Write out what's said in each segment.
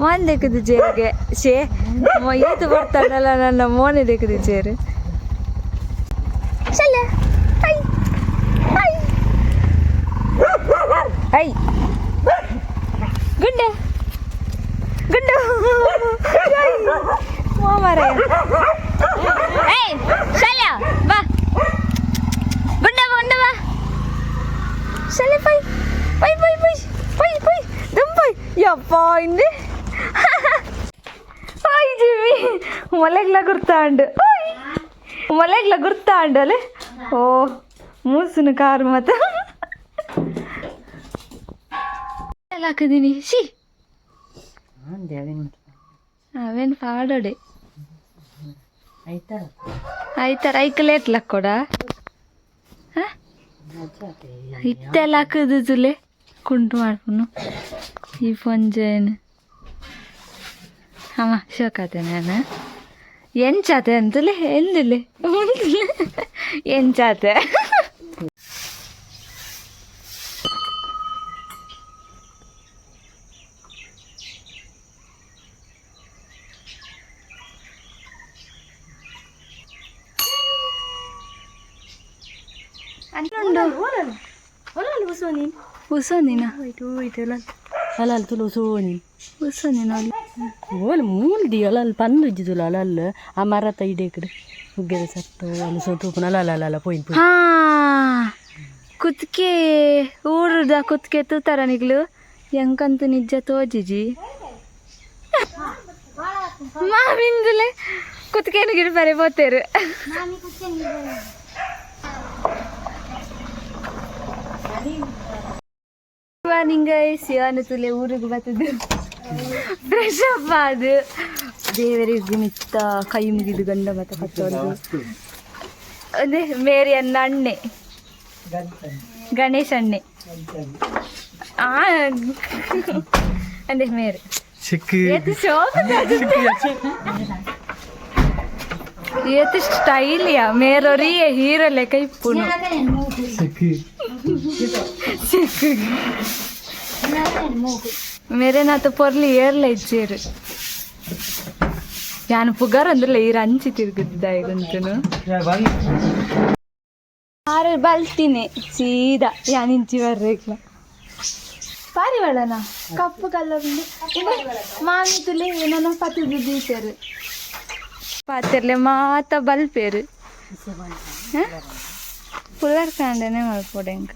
ಮೋನ್ ದೆಕ್ಕದು ಚೇರಿಗೆ ಶೇ ಮೊ ಈತ ಬರ್ತಾಡಲ್ಲ ನನ್ನ ಮೋನೆ ದೆಕ್ಕದು ಚೇರು ಶಲ್ಯ ಹೈ ಹೈ ಹೈ ಗುಡ್ಡ ಗುಡ್ಡ ಮಾಮರ ಏಯ್ ಶಲ್ಯ ಬಾ ಗುಡ್ಡ ಬಾ ಗುಡ್ಡ ಬಾ ಶಲ್ಯ ಪೈ ಪೈ ಪೈ ಪೈ ಪೈ ಪೈ ದಮ್ ಪೈ ಯಪ್ಪ ಇಂದೆ ಮೊಲೆಗ್ಲ ಗುರ್ತಾಂಡು. ಮೊಲೆಗ್ಲ ಗುರ್ತಾಂಡು ಅಲೆ? ಓ, ಮೂಸುನು ಕಾರು ಮತ್ತೆ ಹಾಕಿದೀನಿ. ಶಿ ಅವೇನು ಪಾಡೋಡೆ. ಆಯ್ತಾರ ಐಕಲೇಟ್ ಲಕ್ಕೊಡ ಇತ್ತೆಲ್ಲ ಹಾಕದು ಜುಲೆ? ಕುಂಟು ಮಾಡ್ಕೊಂಡು ಈ ಪೊಂಜೇನು ಅಮ್ಮ ಶೋಕಾತೆ ನಾನು என் சாத்த எந்தல எந்தல என் சாத்த وصوني وصوني وصوني وصوني ಹೋಲ್ ಮೂಲ ದಿಯಲಲ್ ಪನ್ ನಿಜು ಲಲ ಲ ಲ ಅಮರ ತೈಡೆಕಡು ಉಗೆಯ ಸತ್ತು ಅಲಸೋ ತೋಪನ ಲಲ ಲ ಲ ಲ ಪೋಯಿ ಪೋ ಹಾ. ಕುತ್ತಕೆ ಊರುದ ಕುತ್ತಕೆ ತರನಿಗ್ಲು ಯಂಕಂತ ನಿಜಜ ತೋಜಿಜಿ. ಹಾ ಮಾಮಿಂದಲೆ ಕುತ್ತಕೆನಿಗೆ ಪರಿಮತೆರು ಮಾಮಿ ಕತ್ತೆ ನಿಬಾಯ್ ವನಿಂಗ್ ಗಾಯ್ಸ್ ಯಾನಾತುಲೆ ಊರುಗ ಫ್ರೆಶ್ ಅಪ್ ಅದು ದೇವರಿಗೂ ಮಿತ್ತ ಕೈ ಮುಗಿದು ಗಂಡ ಮತ್ತೆ ಕತ್ತೊಂದು ಅದೇ ಮೇರಿ ಅನ್ನ ಅಣ್ಣೆ. ಗಣೇಶ ಅಣ್ಣೆ. ಆ ಅದೇ ಮೇರೆ. ಏತು ಶೋಕ ಏತು ಸ್ಟೈಲ್ ಯಾ? ಮೇರೋರಿ ಹೀರೋ ಲೆಕ್ಕ ಇಪ್ಪುನು ಮೇರೆ ನಾತು ಪೊರ್ಲಿ ಏರ್ಲ ಇಜ್ಜೇರು ಯಾನು ಪುಗಾರ್ ಅಂದ್ರಲ್ಲ ಈರ ಅಂಚಿ ತಿರುಗಿದ್ದ ಈಗಂತನು ಆರು ಬಲ್ತೀನಿ ಸೀದಾ ಯಾನಿಂಚಿ ಬರ್ರೇಕ್ಲ ಪಾರಿವಾಳನ ಕಪ್ಪು ಕಲ್ಲರ್ ಮಾಮಿ ತುಲೆ ನನ್ನ ಪತ್ತು ದೀತರು ಪಾತಿರ್ಲೆ ಮಾತ ಬಲ್ಪೇರು ಪುಲ್ಲರ್ ಕಾಂಡನೆ ಮಲ್ಪೊಡೆ ಇಂಕ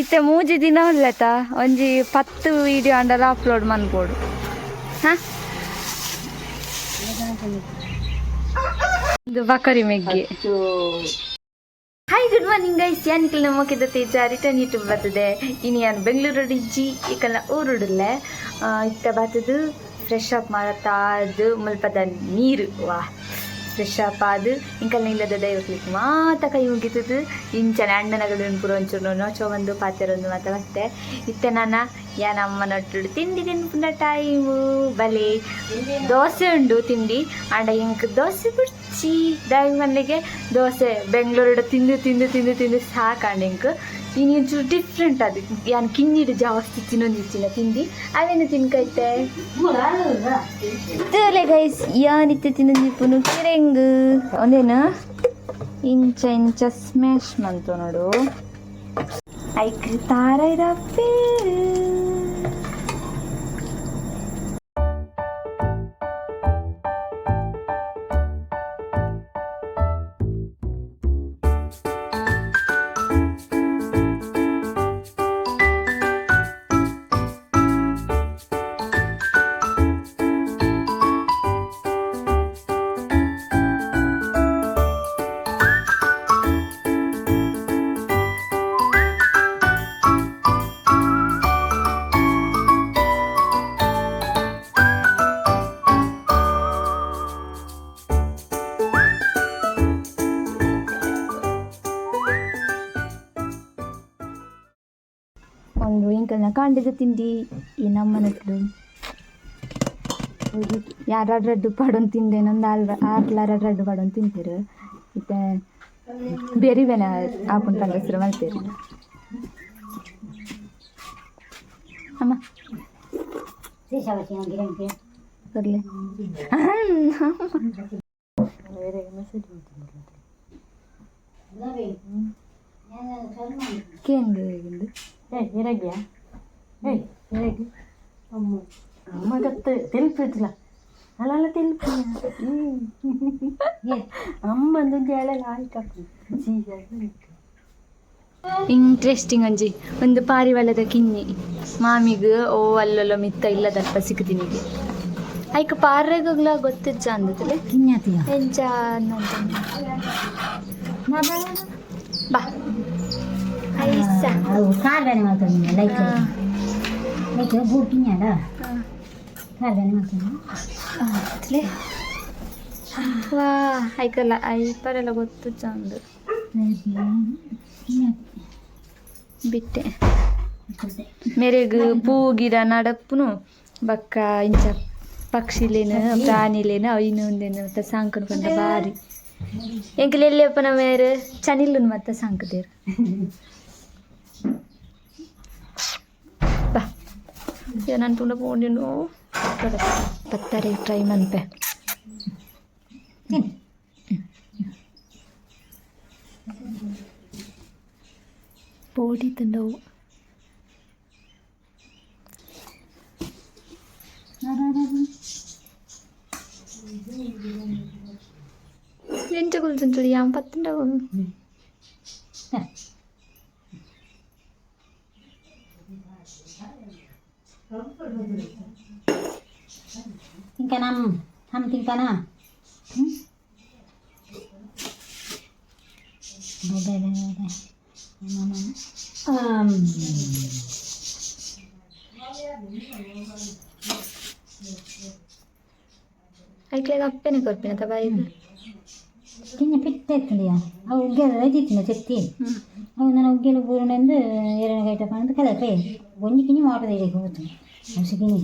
ಇತ್ತೆ ಮೂಜಿ ದಿನ ಉಲ್ಲತ ಒಂಜಿ ಪತ್ತು ವಿಡಿಯೋ ಅಂಡಲ ಅಪ್ಲೋಡ್ ಮನ್ಪೋಡು. ಹಾ? ಇದು ಬಕರಿ ಮೆಗ್ಗೆ. ಹಾಯ್ ಗುಡ್ ಮಾರ್ನಿಂಗ್ ಗೈಸ್ ಯಾನಿಕಲ್ ನಮ್ಮಕ್ಕಿದ್ದ ತೇಜ? ರಿಟರ್ನ್ ಯೂಟ್ಯೂಬ್ ಬರ್ತದೆ. ಇನ್ನು ನಾನು ಬೆಂಗಳೂರು ಇಜ್ಜಿ ಈಕಲ್ನ ಊರುಡಲ್ಲ. ಇತ್ತ ಬರ್ತದು ಫ್ರೆಶ್ ಅಪ್ ಮಾಡತ್ತಾ ಅದು ಮುಲ್ಪದ ನೀರು. ವಾ. ಫ್ರೆಶ್ ಅಪ್ ಆದು ಇಂಕ ಇಲ್ಲದ ದೈವಕ್ಲಿಕ್ಕೆ ಮಾತ ಕೈ ಮುಗಿತದ್ದು ಇಂಚನೆ ಅಣ್ಣನಗಳು ಪುರ ಒಂಚೂರು ನೋಚೋ ಒಂದು ಪಾತ್ರೆ ಮಾತ ಮತ್ತೆ ಇತ್ತೆ ನಾನು ಯಾ ನಮ್ಮ ನಟ್ಟು ತಿಂಡಿ ತಿನ್ಪುನ ಟೈಮು ಬಲೆ ದೋಸೆ ಉಂಡು ತಿಂಡಿ ಆಂಡ ಇಂಕ್ ದೋಸೆ ಬಿಡ್ಚಿ ದೈ ಮನೆಗೆ ದೋಸೆ ಬೆಂಗಳೂರು ತಿಂದು ತಿಂದು ತಿಂದು ತಿಂದು ಸಾಕಂಡು ಇಂಕ್ ಇನ್ನು ಒಂಚೂರು ಡಿಫ್ರೆಂಟ್ ಅದು ಯಾನ್ ಕಿನ್ನಿಡು ಜಾಸ್ತಿ ತಿನ್ನೊಂದು ಇಚ್ಚಿನ ತಿಂಡಿ ಅವೇನು ತಿನ್ಕೈತೆ ತೋಲೆ ಗೈಸ್ ಯಾನಿತ್ತೆ ತಿನ್ನೊಂದಿಪ್ಪುನು ಕೆರೆಂಗ್ ಒಂದೇನು ಇಂಚ ಇಂಚ ಸ್ಮ್ಯಾಶ್ ಮಂತು ನೋಡು ಐಕ್ ತಾರ ಇರಪ್ಪೇ ಕಾಂಡಿದ ತಿಂಡಿ ಏನಮ್ಮ ನಟ್ರು ಯಾರು ರಡ್ಡು ಪಾಡೋನ್ ತಿಂದೆ ನಂದು ಆಲ್ ಆರ್ಲ ರಡ್ಡು ಪಾಡೋನ್ ತಿಂತೀರು ಮತ್ತೆ ಬೇರಿವೆನ ಹಾಕೊಂಡು ತಂದಸ್ರು ಮಾಡ್ತೀರಿ ಅಮ್ಮ ಬರ್ಲಿ ಕೇಂದ್ರ ಏಯ್ ಇರಗ್ಯಾ ಏಯ್ ಇರಗಿ ಅಮ್ಮ. ಅಮ್ಮ ಗತ್ತು ತಿಳಿಪಿಟ್ಲ ಅಲ್ಲ ತಿಳಿಪ ಅಮ್ಮಂದು ಹೇಳಲ್ಲ ಆಯ್ಕಪ್ಪ ಇಂಟ್ರೆಸ್ಟಿಂಗ್ ಒಂಜಿ ಒಂದು ಪಾರಿವಾಳದ ಕಿನ್ನಿ. ಮಾಮಿಗೆ ಓ ಅಲ್ಲೊಲ್ಲ ಮಿತ್ತ ಇಲ್ಲದಲ್ಪ ಸಿಕ್ಕಿದೀನಿಗೆ ಐಕ ಪಾರೆಗಗ್ಲ ಗೊತ್ತಿಜ್ಜ ಅಂದತಲೆ ಎಂಚ ಅನ್ನಂತ ಬಾ. ಐಸ ಕಾರ್ಬೇನೆ ಮಾಡ್ತಾನೆ ಲೈಕ್ ಹಾ. ಲೈಕ್ ಬೂಟಿನ್ಯಾಡ ಹಾ. ಕಾರ್ಬೇನೆ ಮಾಡ್ತಾನೆ ಅತ್ಲೆ ವಾ ಐಕಲ್ಲ ಐಪರೆಲ್ಲ ಗೊತ್ತಿಜ್ಜ ಅಂದು ಬಿಟ್ಟೆ ಮೇರೆಗ್ ಪೂ ಗಿಡ ನಡಪ್ಪುನು ಬಕ್ಕ ಇಂಚ ಪಕ್ಷಿಲೇನು ಪ್ರಾಣಿಲೇನು ಅವಿನು ಒಂದೇನು ಮತ್ತೆ ಸಾಂಕನ್ ಪಂಡ ಬಾರಿ ಎಂಕಲ್ ಎಲ್ಲಿಯಪ್ಪನ ಮೇರೆ ಚನಿಲ್ಲುನ್ ಮತ್ತೆ ಸಾಂಕದೇರು jangan tuh lepo ini no. Betari ya, try man pe body tenau Ini cukup tentu yang patut dong. ಪತ್ತುಂಡವು తింకనం హమ్ తింకనా ಐಕ್ಲೆಗ್ ಅಪ್ಪೆನೆ ಕೊರ್ಪಿನ ತ ಬಾಯಿಗೆ ತಿನ್ನ ಪಿಟ್ಟ ಎತ್ತಲಿಯ ಅವು ಉಗ್ಗೆಲ್ಲ ರೈತಿತ್ತಿನ ಚೆತ್ತಿ ಹ್ಮ್ ಅವು ನನ್ನ ಉಗ್ಗೆಲು ಬೂರಣೆಂದು ಎರಡು ಗೈಟ ಪಂದು ಕಲ ಪೇ ಒಂಜಿ ಕಿನಿ ಮಾಡೋದು ಇಡೀ ಹೋಗ್ತು ಅಷ್ಟು ಕಿನಿ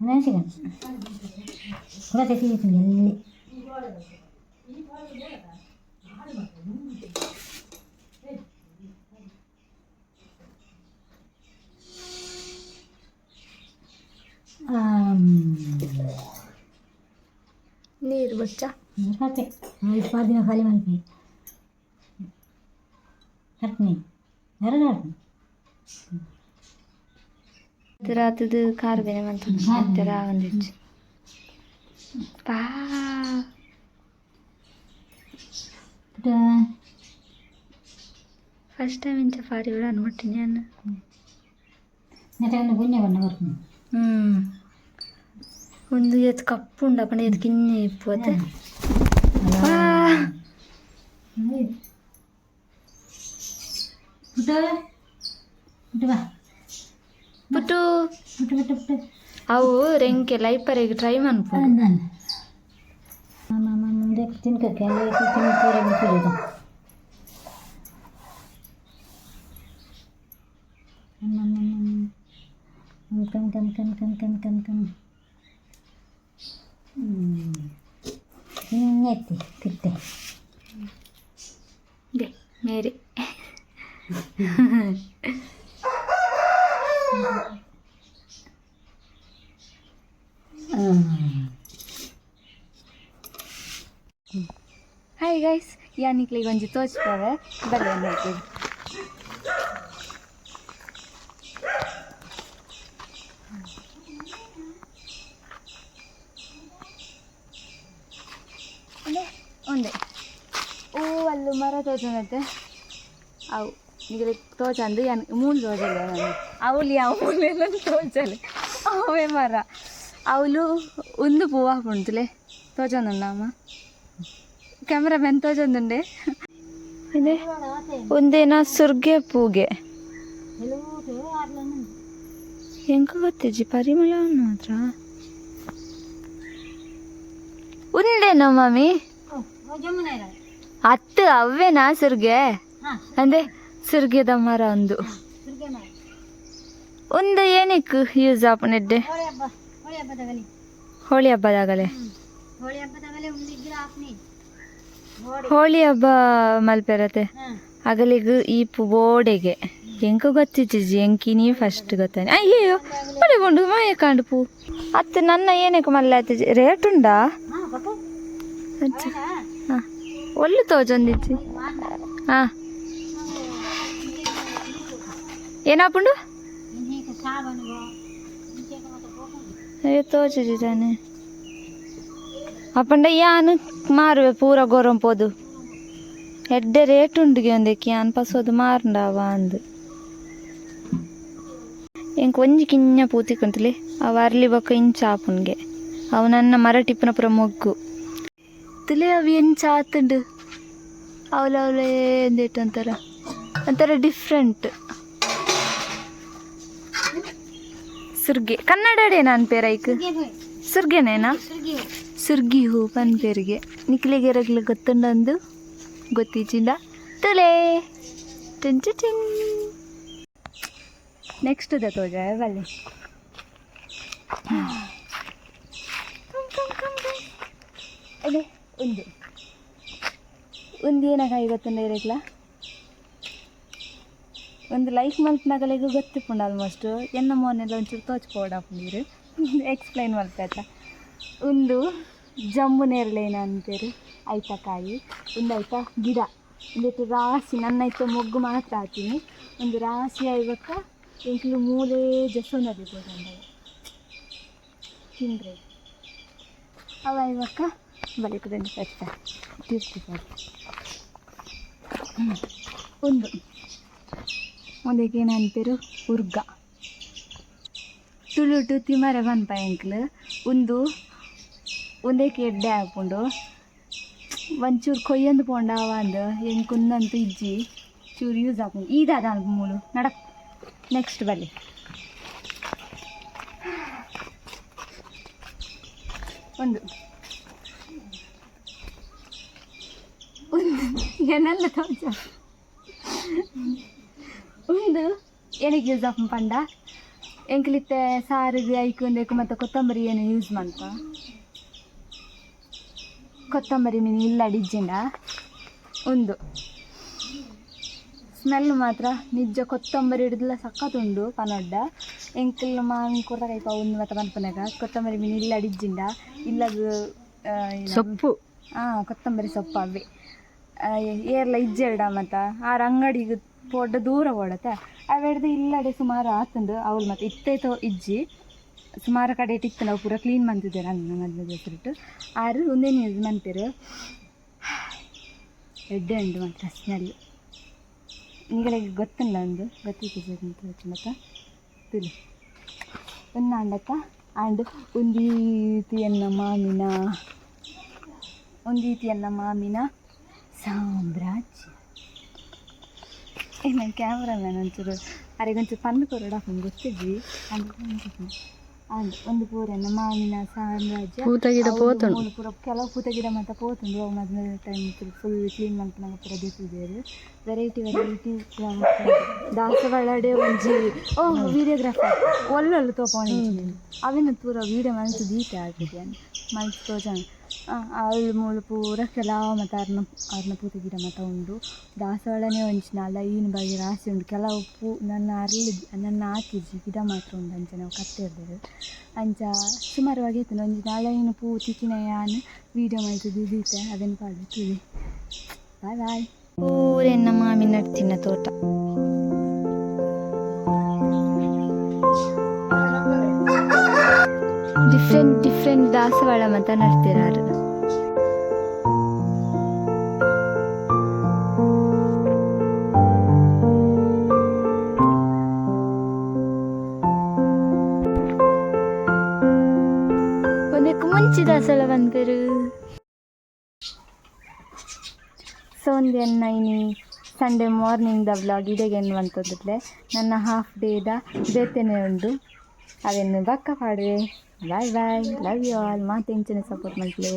ನಾನು ಸಿಗಣ ಕೂಡ ತೆತ್ತಿದ್ದೀನಿ ಎಲ್ಲಿ ನೀರು ಬಚ್ಚ ಕತೆ ಐದು ಪಾರು ದಿನ ಖಾಲಿ ಮಲ್ಪಿ ಹಟ್ನಿ ಎರಡು రాత్రి కారు వినమంత రావండి బా ఫస్ట్ టైం ఇంత పాడి కూడా అనమాట నేను ముందు చేతి కప్పు ఉండకుండా ఇది గిన్నె అయిపోతే ఇటు ఇటు ಒಂದು ಎತ್ ಕಪ್ಪು ಉಂಡಪ್ಪಣ ಎತ್ ಕಿನ್ನೆ ಇಪ್ಪತ್ತೆ ಪಾ ಪುಟ್ಟ ಪುಟ್ಟ ಬಾ ಪುಟ್ಟು ಪುಟ್ಟ ಪುಟ್ಟ ಪುಟ್ಟ ಅವು ರೆಂಕೆ ಲೈಪರಿಗೆ ಟ್ರೈ ಮನ್ಪು ನಾನು ಮಾಮ ಮುಂದೆ ತಿನ್ಕಕ್ಕೆ ಅಲ್ಲಿ ತಿನ್ನು ಪೂರ ಬಿಟ್ಟಿರೋದು come come come come come come come ಇನ್ನೆತ್ತಿ ಕಿತ್ತೆ they ಮೇರೆ ಯಾನಿಕ್ಲಿಗೆ ಒಂಜಿ ತೋಚ್ತಾರೆ ಬಲ್ಲೆ ನೋಡ್ತೀವಿ ಅಲ್ಲೇ ಒಂದೇ ಓ ಅಲ್ಲು ಮರ ತೋಚನತ್ತೆ ಅವು ಈಗ ತೋಚಂದು ಯಾನ್ ಮೂಲು ತೋಚಲ್ಲ ನಾನು ಅವಳು ಯಾವ ಮೂಲೆಲ್ಲ ತೋಚಲೆ ಅವೇ ಮರ ಅವಳು ಒಂದು ಪೂವ ಹಾಕೊಂಡ್ತಲೆ ತೋಚಂದಮ್ಮ ಕ್ಯಾಮ್ರಾಮನ್ ಮೆಂತೋಜೊಂದುಂಡೆ ಇದೆ ಒಂದೇನ ಸುರ್ಗೆ ಪೂಗೆ. ಹೆಂಗ ಗೊತ್ತಿಜ್ಜಿ ಪರಿಮಳ ಮಾತ್ರ. ಉಂಡೆನೋ ಮಮ್ಮಿ ಹತ್ತು ಅವೇನಾ ಸುರ್ಗೆ? ಅಂದೆ ಸುರ್ಗೆದ ಮರ ಒಂದು ಒಂದು ಏನಕ್ಕೆ ಯೂಸ್ ಆಪನೆಡ್ಡೆ ಹೋಳಿ ಹಬ್ಬದಾಗಲೇ. ಹೋಳಿ ಹಬ್ಬದಾಗಲೇ. ಹೋಳಿ ಹಬ್ಬದಾಗಲೇ ಹೋಳಿ ಹಬ್ಬ ಮಲ್ಪೆರತೆ ಹಾಂ ಅಗಲಿಗೆ ಈ ಬೋಡೆಗೆ. ಎಂಕ ಗೊತ್ತಿಜ್ಜಿ ಎಂಕಿನಿ ಫಸ್ಟ್ ಗೊತ್ತಾನೆ. ಅಯ್ಯೋ ಬಡೆ ಬಂಡು ಮಾಯ ಕಾಂಡು ಪೂ. ಅತ್ತ ನನ್ನ ಏನಕ್ಕೆ ಮಲ್ಲ ಆತಿಜಿ ರೇಟ್ ಉಂಡಾ? ಹಾಂ. ಒಳ್ಳೆ ತೋಜೊಂದಿಜ್ಜಿ ಹಾಂ. ಏನಾಪುಂಡು ಅಯ್ಯೋ, ತೋಜಿ ತಾನೆ. ಅಪ್ಪಂಡ ಯಾನು? ಮಾರುವೆ ಪೂರ ಗೊರಂ ಪೋದು. ಎಡ್ಡೆ ರೇಟ್ ಉಂಡುಗೆ ಒಂದಕ್ಕೆ ಯಾನ್ ಪಸೋದು ಮಾರಂಡವ ಅಂದು. ಎಂಕ್ ಒಂಜಿ ಕಿಂಜ ಪೂತಿ ಕುಂತಲಿ, ಅವ ಅರ್ಲಿ ಬಕ್ಕ ಇಂಚ ಆಪುನ್ಗೆ ಅವು ನನ್ನ ಮರ ಟಿಪ್ಪನ ಪುರ ಮೊಗ್ಗು. ತಿಳಿ ಅವು ಎಂಚ ಆತುಂಡು ಅವಲ ಅವಲೇ ಎಂದೇಟ್ ಅಂತಾರ? ಒಂಥರ ಡಿಫ್ರೆಂಟ್. ಸುರ್ಗೆ. ಕನ್ನಡಡೆ ನಾನು ಪೇರೈಕ್ ಸುರ್ಗೆನೇನಾ? ಸುರ್ಗಿ ಹೂ ಪನ್ ಪೇರಿಗೆ ನಿಕ್ಲಿಗೆ ರಗ್ಲು ಗೊತ್ತುಂಡಂದು? ಗೊತ್ತಿಚಿಂದ ತುಲೆ! ಟಿನ್ ಚಿನ್ ನೆಕ್ಸ್ಟ್ ದ ತೋಜ ಬಲ್ಲಿ ಅದೇ, ಒಂದು. ಒಂದು ಏನಾಗ ಗೊತ್ತುಂಡ ಇರಕ್ಲ? ಒಂದು ಲೈಫ್ ಮಲ್ಪನಾಗಲಿಗೂ ಗೊತ್ತಿಪ್ಪುಂಡು ಆಲ್ಮೋಸ್ಟ್ ಎನ್ನ ಮೋನೆಲ್ಲ ಒಂಚೂರು ತೋಚ್ಕೋಡಪ್ಪ ನೀರು? ಎಕ್ಸ್ಪ್ಲೈನ್ ಮಾಡ್ತಾಯ್ತಾ ಒಂದು ಜಂಬು ನೇರಳೆನ ಅಂತೇರು ಆಯ್ತಾ ಕಾಯಿ? ಒಂದು ಗಿಡ. ಒಂದಿಟ್ಟು ರಾಶಿ. ನನ್ನ ಆಯ್ತು ಮೊಗ್ಗು ಮಾತ್ರ ಹಾಕ್ತೀನಿ ಒಂದು ರಾಶಿ ಆಯ್ಬೇಕ ಎಂಕ್ಲು ಮೂಲೆ ಜಸೋನದಿ ಬೋದಂಡ ತಿಂದ್ರೆ. ಅವ ಇವಾಗ ಬಲಿಕದಂಡು ಕಷ್ಟ ತೀರ್ಸ್ತಿದ್ದಾರೆ ಒಂದು. ಒಂದಕ್ಕೆ ಏನು ಅಂತೀರು ಉರ್ಗ ತುಳುಟು ತಿಮರ ಬನ್ಪ ಎಂಕ್ಲು. ಒಂದು ಒಂದಕ್ಕೆ ಎಡ್ಡೆ ಹಾಕ್ಕೊಂಡು ಒಂಚೂರು ಕೊಯ್ಯೊಂದು ಪೋಂಡಾವ ಅಂದು ಎಂಕುಂದಂತೂ ಇಜ್ಜಿ ಚೂರು ಯೂಸ್ ಹಾಕೊಂಡು ಅನ್ಕು ಮೂಲು ನಡಕ್. ನೆಕ್ಸ್ಟ್ ಬಲ್ಲಿ ಒಂದು. ಒಂದು ಏನೆಲ್ಲ ತೋಚ ಒಂದು ಏನಕ್ಕೆ ಯೂಸ್ ಆಫ್ ಪಂಡ. ಎಂಕ್ಲಿತ್ತೆ, ಸಾರಿಗೆ ಐಕೊಂದೇಕು ಮತ್ತು ಕೊತ್ತಂಬರಿ ಏನು ಯೂಸ್ ಮಾಡ್ತ. ಕೊತ್ತಂಬರಿ ಮೀನು ಇಲ್ಲ ಡಿಜ್ಜಿನ ಒಂದು. ಸ್ಮೆಲ್ ಮಾತ್ರ. ನಿಜ ಕೊತ್ತಂಬರಿ ಹಿಡಿದಿಲ್ಲ ಸಕ್ಕತ್ತುಂಡು ಪನೊಡ್ಡ. ಎಂಕಲ್ ಮಾವಿನ ಕೊರ್ದ ಕೈಪ ಒಂದು ಮತ್ತು ಪನ್ಪನಾಗ ಕೊತ್ತಂಬರಿ ಮೀನು ಇಲ್ಲ ಡಿಜ್ಜಿಂಡ ಇಲ್ಲದು ಸೊಪ್ಪು. ಹಾಂ ಕೊತ್ತಂಬರಿ ಸೊಪ್ಪು ಅವೇ. ಏರ್ಲ ಇಜ್ಜೆರಡ ಮತ್ತು ಆರು ಅಂಗಡಿಗೆ ಪೊಡ್ಡ ದೂರ ಓಡತ್ತೆ. ಅವೆಡ್ದು ಇಲ್ಲಡೆ ಸುಮಾರು ಆತಂದು ಅವಳು ಮತ್ತು ಇತ್ತೈತೋ ಇಜ್ಜಿ. ಸುಮಾರು ಕಡೆ ಇಟ್ಟಿತ್ತು ನಾವು ಪೂರ ಕ್ಲೀನ್ ಬಂದಿದ್ದೆ ನನ್ನ ಮದುವೆ ಹೆಸರಿಟ್ಟು. ಆರು ಒಂದೇನು ಯೂಸ್ ಮಾಡ್ತೀರಿ ಎಡ್ಡೆ ಉಂಡು ಮಾತ್ರ ಸ್ಮೆಲ್ ನಿಗಳಿಗೆ ಗೊತ್ತಿಲ್ಲ ಒಂದು ಗೊತ್ತಿತ್ತು ಮತ್ತು ತಿಳಿ. ಒಂದು ಅಂಡಕ್ಕ ಆ್ಯಂಡ್ ಒಂದೀತಿಯನ್ನ ಮಾಮಿನ ಒಂದೀತಿಯನ್ನ ಮಾಮಿನ ಸಾಮ್ರಾಜ್ಯ. ಏನು ಕ್ಯಾಮ್ರಾ ಮ್ಯಾನ್ ಒಂಚೂರು ಅರೆಗೊಂಚೂರು ಪಂದು ಕೊರಡ ಗೊತ್ತಿದ್ವಿ. ಅಂಡ್ ಒಂದು ಪೂರನ್ನ ಮಾವಿನ ಸಾಮ್ರಾಜ್ಯ. ಪೂತ ಗಿಡ ಅವ್ರು ಪೋತುಂಡು. ಮೂಲು ಪೂರ ಕೆಲವು ಪೂತ ಗಿಡ ಮತ್ತು ಪೋತುಂಡು. ಅವು ಟೈಮ್ ಫುಲ್ ಕ್ಲೀನ್ ಮಾಡ್ಕೊಂಡು ಪೂರ ದಿಟ್ಟಿದ್ದೇವೆ ವೆರೈಟಿ ವೆರೈಟಿ ದಾಸವಾಳಡೆ ಒಂಜಿ ಓ ವಿಡಿಯೋಗ್ರಾಫರ್ ಒಳ್ಳೊಳ್ಳೆ ತೋಪಣಿ ಅವಿನ ಪೂರ ವೀಡಿಯೋ ಮನಸ್ಸು ದೀತೆ ಆಗಿದೆ ಮನಸ್ಸು ತೋಜಾಣ ಅವಳು ಮೂಲು ಪೂರ ಕೆಲವು ಮತ್ತು ಅರ್ನ ಅರ್ನ ಪೂತ ಗಿಡ ಮತ್ತು ಉಂಡು ದಾಸವಾಳನೇ ಒಂಚಿ ನಾಲ ಈನ ಬಗ್ಗೆ ರಾಶಿ ಉಂಡು ಕೆಲವು ಪೂ ನನ್ನ ಅರ್ಲಿ ನನ್ನ ಹಾಕಿಜಿ ಗಿಡ ಮಾತ್ರ ಉಂಡು ಅಂಚ ನಾವು ಕಟ್ಟಿರ್ದೇವೆ ಅಂಚ ಸುಮಾರು ಆಗೈತೆ ಒಂಜಿ ನಾಳೆ ಏನು ಪೂ ತಿಕ್ಕಿನ ಯಾನ್ ವೀಡಿಯೋ ಮಾಡ್ತಿದ್ದು ದೀತೆ ಅದನ್ನು ಪಾಡು ತುಳಿ ಬಾಯ್ ಬಾಯ್ ಊರೆನ್ನ ಮಾಮಿ ನಡ್ತಿನ ತೋಟ ಡಿಫ್ರೆಂಟ್ ಡಿಫ್ರೆಂಟ್ ದಾಸವಾಳ ಮತ ನಡ್ತಿರಾರು ಒಂದಕ್ಕೆ ಮುಂಚೆ ದಾಸವಾಳ ಬಂದ್ಪೇರು ಸೊ ಒಂದು ಎನ್ನ ಇನಿ ಸಂಡೇ ಮಾರ್ನಿಂಗ್ ದ ವ್ಲಾಗ್ ಇಡೆಗೆ ಎನ್ನುವಂಥದ್ದಿಲ್ಲ ನನ್ನ ಹಾಫ್ ಡೇದ ಬೇತೇನೆ ಉಂಡು ಅದನ್ನು ಬಕ್ಕ ಪಾಡುವೆ bye bye love you all ಮಾತೆಂಚನೆ support ಮಾಡ್ಲೇ